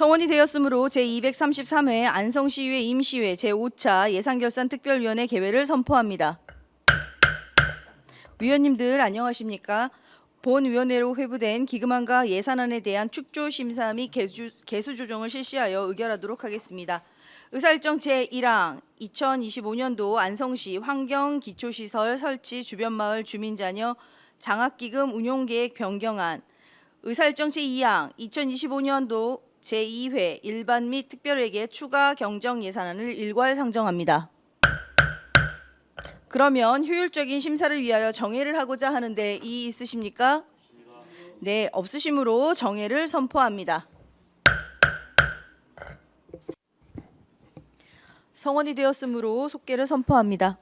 성원이 되었으므로 제233회 안성시의회 임시회 제5차 예산결산 특별위원회 개회를 선포합니다. 위원님들 안녕하십니까? 본위원회로 회부된 기금안과 예산안에 대한 축조 심사 및 개수, 개수 조정을 실시하여 의결하도록 하겠습니다. 의사일정 제1항 2025년도 안성시 환경기초시설 설치 주변마을 주민자녀 장학기금 운용계획 변경안 의사일정 제2항 2025년도 제2회 일반 및 특별회계 추가 경정 예산안을 일괄 상정합니다. 그러면 효율적인 심사를 위하여 정회를 하고자 하는데 이의 있으십니까? 네, 없으시므로 정회를 선포합니다. 성원이 되었으므로 속개를 선포합니다.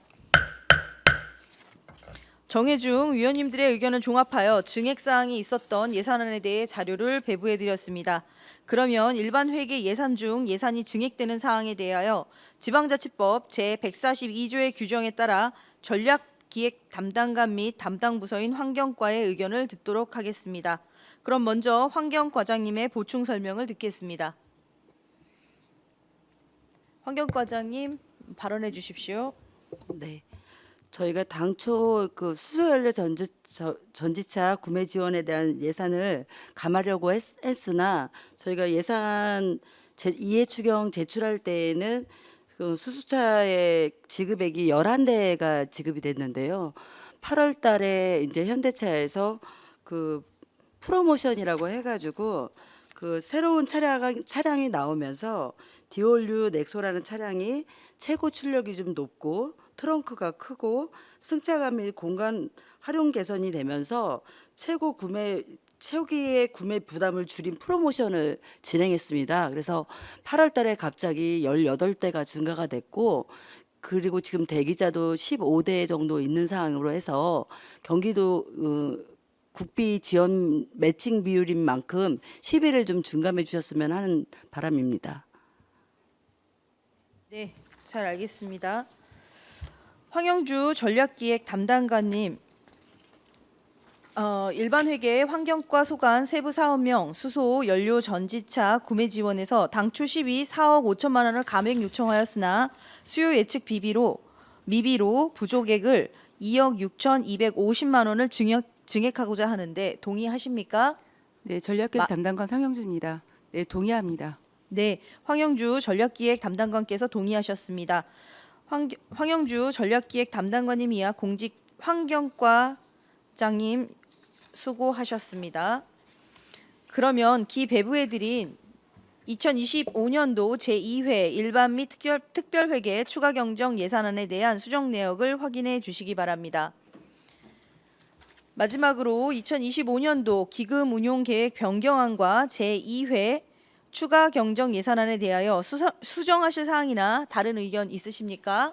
정회 중 위원님들의 의견을 종합하여 증액 사항이 있었던 예산안에 대해 자료를 배부해 드렸습니다. 그러면 일반 회계 예산 중 예산이 증액되는 사항에 대하여 지방자치법 제142조의 규정에 따라 전략기획 담당관 및 담당 부서인 환경과의 의견을 듣도록 하겠습니다. 그럼 먼저 환경과장님의 보충 설명을 듣겠습니다. 환경과장님 발언해 주십시오. 네. 저희가 당초 그 수소연료 전지, 저- 전지차 구매 지원에 대한 예산을 감하려고 했, 했으나 저희가 예산 제 2회 추경 제출할 때에는 그 수소차의 지급액이 11대가 지급이 됐는데요. 8월 달에 이제 현대차에서 그 프로모션이라고 해가지고 그 새로운 차량, 차량이 나오면서 디올류 넥소라는 차량이 최고 출력이 좀 높고 트렁크가 크고 승차감 및 공간 활용 개선이 되면서 최고 구매 최고의 구매 부담을 줄인 프로모션을 진행했습니다. 그래서 8월 달에 갑자기 18대가 증가가 됐고 그리고 지금 대기자도 15대 정도 있는 상황으로 해서 경기도 어, 국비 지원 매칭 비율인 만큼 시비를 좀 중감해 주셨으면 하는 바람입니다. 네, 잘 알겠습니다. 황영주 전략기획 담당관님, 어, 일반 회계 환경과 소관 세부 사업명 수소 연료 전지차 구매 지원에서 당초 12 4억 5천만 원을 감액 요청하였으나 수요 예측 비비로 미비로 부족액을 2억 6,250만 원을 증액, 증액하고자 하는데 동의하십니까? 네, 전략계 마- 담당관 황영주입니다. 네, 동의합니다. 네, 황영주 전략기획 담당관께서 동의하셨습니다. 황, 황영주 전략기획 담당관님이야 공직 환경과 장님 수고하셨습니다. 그러면 기 배부해드린 2025년도 제2회 일반 및 특별, 특별회계 추가 경정 예산안에 대한 수정 내역을 확인해 주시기 바랍니다. 마지막으로 2025년도 기금 운용 계획 변경안과 제2회 추가 경정 예산안에 대하여 수사, 수정하실 사항이나 다른 의견 있으십니까?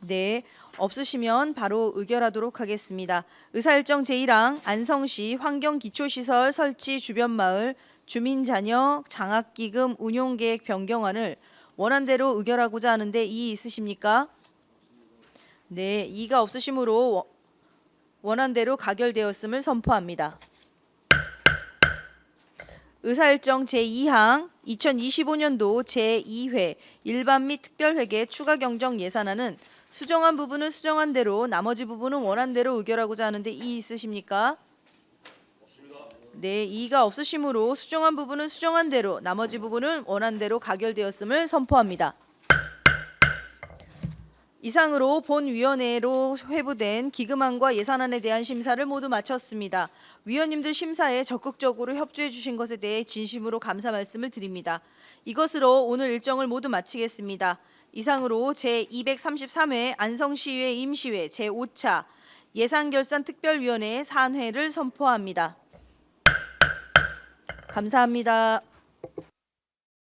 네, 없으시면 바로 의결하도록 하겠습니다. 의사일정 제1항 안성시 환경기초시설 설치 주변마을 주민자녀 장학기금 운용계획 변경안을 원안대로 의결하고자 하는데 이의 있으십니까? 네, 이가 없으시므로 원- 원안대로 가결되었음을 선포합니다. 의사일정 제2항 2025년도 제2회 일반 및 특별회계 추가 경정 예산안은 수정한 부분은 수정한 대로 나머지 부분은 원안대로 의결하고자 하는데 이의 있으십니까? 네, 이의가 없으시므로 수정한 부분은 수정한 대로 나머지 부분은 원안대로 가결되었음을 선포합니다. 이상으로 본위원회로 회부된 기금안과 예산안에 대한 심사를 모두 마쳤습니다. 위원님들 심사에 적극적으로 협조해 주신 것에 대해 진심으로 감사 말씀을 드립니다. 이것으로 오늘 일정을 모두 마치겠습니다. 이상으로 제233회 안성시의회 임시회 제5차 예산결산 특별위원회 산회를 선포합니다. 감사합니다.